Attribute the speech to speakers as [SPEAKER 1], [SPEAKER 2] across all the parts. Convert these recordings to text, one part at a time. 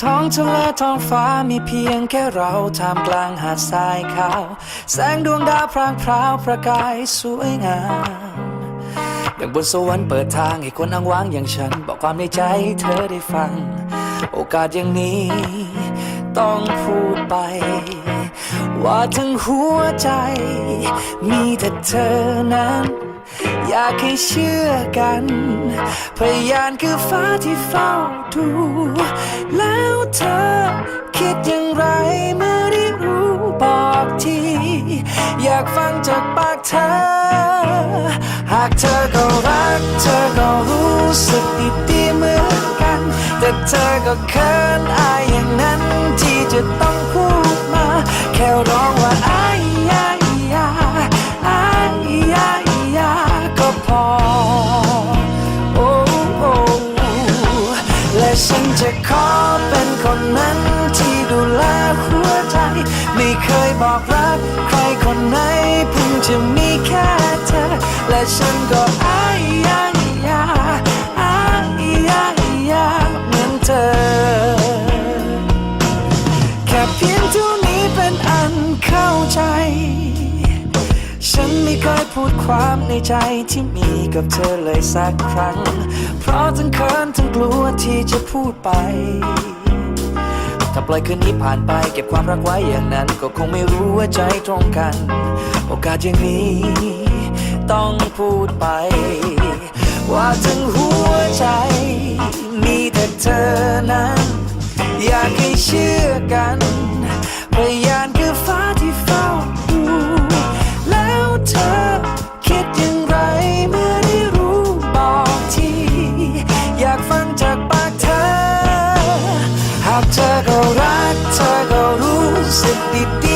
[SPEAKER 1] ท้องทะเลท้องฟ้ามีเพียงแค่เราท่ามกลางหาดทรายขาว แสงดวงดาวพรางพราวประกายสวยงาม อย่างบนสวรรค์เปิดทางให้คนอ้างว้างอย่างฉัน บอกความในใจใเธอได้ฟัง โอกาสอย่างนี้ ต้องพูดไป ว่าทั้งหัวใจ มีแต่เธอนั้น อยากให้เชื่อกัน พยานคือฟ้าที่เฝ้าดู แล้วเธอคิดอย่างไรเมื่อได้รู้บอกที อยากฟังจากปากเธอ หากเธอก็รัก เธอก็รู้สึกดีๆเหมือนกัน แต่เธอก็เขินอายอย่างนั้นที่จะต้องพูดมา แค่ร้องว่าอายยายาอายยายาก็พอ โอ้โอ้และฉันจะขอเป็นคนนั้นที่ดูแลหัวใจ ไม่เคยบอกรัก ฉันก็อายยายาอายยายาเหมือนเธอ แค่เพียงเท่านี้เป็นอันเข้าใจ ฉันไม่เคยพูดความในใจที่มีกับเธอเลยสักครั้ง เพราะทั้งเขินทั้งกลัวที่จะพูดไปถ้าปล่อยคืนนี้ผ่านไปเก็บความรักไว้อย่างนั้น ก็คงไม่รู้ว่าใจตรงกัน โอกาสอย่างนี้ ต้องพูดไป ว่าทั้งหัวใจ มีแต่เธอนั้น อยากให้เชื่อกันพยานคือฟ้าที่เฝ้าดูแล้วเธอคิดอย่างไรเมื่อได้รู้บอกทีอยากฟังจากปากเธอ หากเธอก็รักเธอก็รู้สึกดี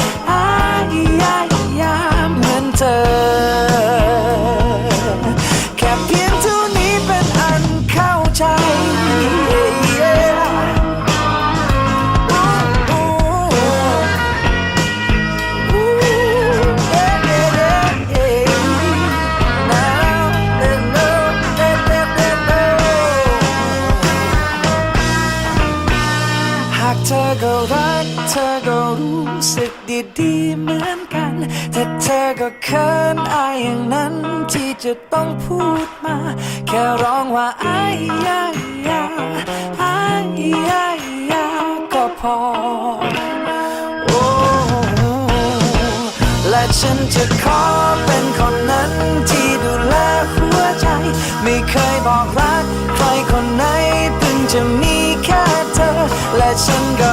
[SPEAKER 1] รักเธอก็รู้สึกดีๆเหมือนกัน แต่เธอก็เขินอายอย่างนั้นที่จะต้องพูดมา แค่ร้องว่าอายยายาอายยายาก็พอ โอ้และฉันจะขอเป็นคนนั้นที่ดูแลหัวใจ ไม่เคยบอกรัก ใครคนไหนเพิ่งจะมีแค่เธอ และฉันก็